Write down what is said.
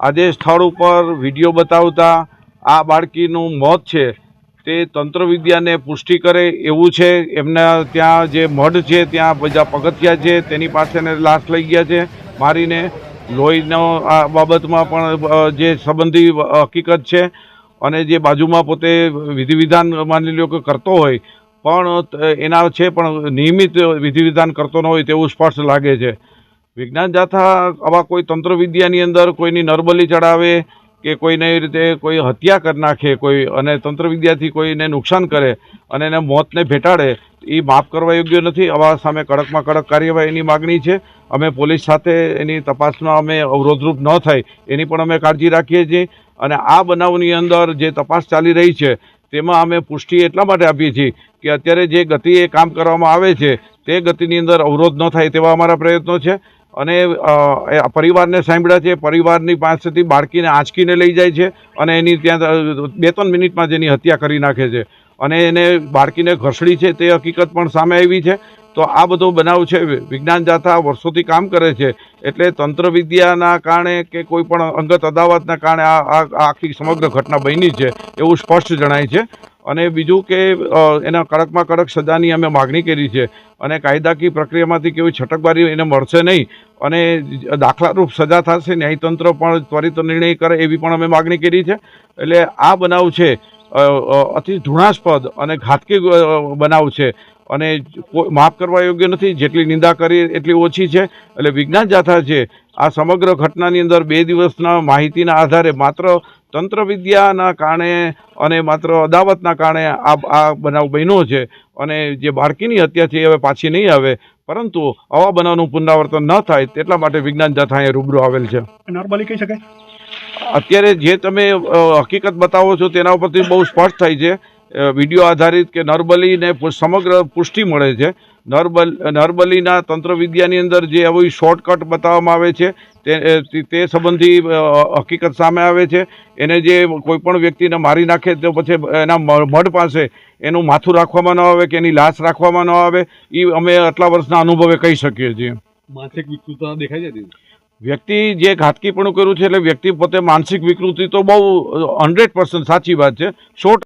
આજે સ્થળ ઉપર વીડિયો બતાવતા આ બાળકીનું મોત છે, તે તંત્રવિદ્યાને પુષ્ટિ કરે એવું છે. એમના ત્યાં જે મઢ છે, ત્યાં બધા પગથિયા છે, તેની પાસેને લાશ લઈ ગયા છે. મારીને લોહીનો આ બાબતમાં પણ જે સંબંધી હકીકત છે અને જે બાજુમાં પોતે વિધિવિધાન માની લો કે કરતો હોય, પણ એના છે, પણ નિયમિત વિધિવિધાન કરતો ન હોય તેવું સ્પષ્ટ લાગે છે. વિજ્ઞાન જાથા આવા કોઈ તંત્રવિદ્યાની અંદર કોઈની નરબલી ચડાવે કે કોઈને એ રીતે કોઈ હત્યા કરી નાખે કોઈ અને તંત્રવિદ્યાથી કોઈને નુકસાન કરે અને એને મોતને ભેટાડે, એ માફ કરવા યોગ્ય નથી. આવા સામે કડકમાં કડક કાર્યવાહીની માગણી છે. અમે પોલીસ સાથે એની તપાસમાં અમે અવરોધરૂપ ન થાય, એની પણ અમે કાળજી રાખીએ છીએ. અને આ બનાવની અંદર જે તપાસ ચાલી રહી છે, તેમાં અમે પુષ્ટિ એટલા માટે આપીએ છીએ કે અત્યારે જે ગતિએ કામ કરવામાં આવે છે, તે ગતિની અંદર અવરોધ ન થાય તેવા અમારા પ્રયત્નો છે. અને પરિવારને સાંભળ્યા છે, પરિવારની પાસેથી બાળકીને આંચકીને લઈ જાય છે અને એની ત્યાં બે ત્રણ મિનિટમાં જેની હત્યા કરી નાખે છે. અને એને બાળકીને ઘસડી છે, તે હકીકત પણ સામે આવી છે. તો આ બધો બનાવ છે વિજ્ઞાન જાથા વર્ષોથી કામ કરે છે. એટલે તંત્રવિદ્યાના કારણે કે કોઈ પણ અંગત અદાવતના કારણે આ આખી સમગ્ર ઘટના બની છે, એવું સ્પષ્ટ જણાય છે. અને બીજું કે એના કડકમાં કડક સજાની અમે માગણી કરી છે અને કાયદાકીય પ્રક્રિયામાંથી કેવી છટકબારી એને મળશે નહીં અને દાખલારૂપ સજા થશે, ન્યાયતંત્ર પણ ત્વરિત નિર્ણય કરે એવી પણ અમે માગણી કરી છે. એટલે આ બનાવ છે અતિ ધૃણાસ્પદ અને ઘાતકી બનાવ છે. અને માફ કરવા યોગ્ય નથી. જેટલી નિંદા કરી એટલી ઓછી છે. એટલે વિજ્ઞાન જાથા છે, આ સમગ્ર ઘટનાની અંદર બે દિવસના માહિતીના આધારે માત્ર તંત્રવિદ્યાના કારણે અને માત્ર અદાવતના કારણે આ આ બનાવ બન્યો છે. અને જે બાળકીની હત્યા છે એ હવે પાછી નહીં આવે. પરંતુ આવા બનાવનું પુનરાવર્તન ન થાય, તેટલા માટે વિજ્ઞાન જાથા અહીંયા રૂબરૂ આવેલ છે. નોર્મલી કહી શકાય? અત્યારે જે તમે હકીકત બતાવો છો તેના ઉપરથી બહુ સ્પષ્ટ થાય છે. વીડિયો આધારિત કે નરબલીને સમગ્ર પુષ્ટિ મળે છે. નરબલ, નરબલીના તંત્રવિદ્યાની અંદર જે આવી શોર્ટકટ બતાવવામાં આવે છે, તે તે- સંબંધી હકીકત સામે આવે છે. એને જે કોઈપણ વ્યક્તિને મારી નાખે તો પછી એના મઢ પાસે એનું માથું રાખવામાં ન આવે કે એની લાશ રાખવામાં ન આવે. એ અમે આટલા વર્ષના અનુભવે કહી શકીએ છીએ. માનસિક વિકૃતતા દેખાઈ વ્યક્તિ જે ઘાતકીપણું કર્યું છે એટલે વ્યક્તિ પોતે માનસિક વિકૃતિ તો બહુ હંડ્રેડ પર્સન્ટ સાચી વાત છે. સો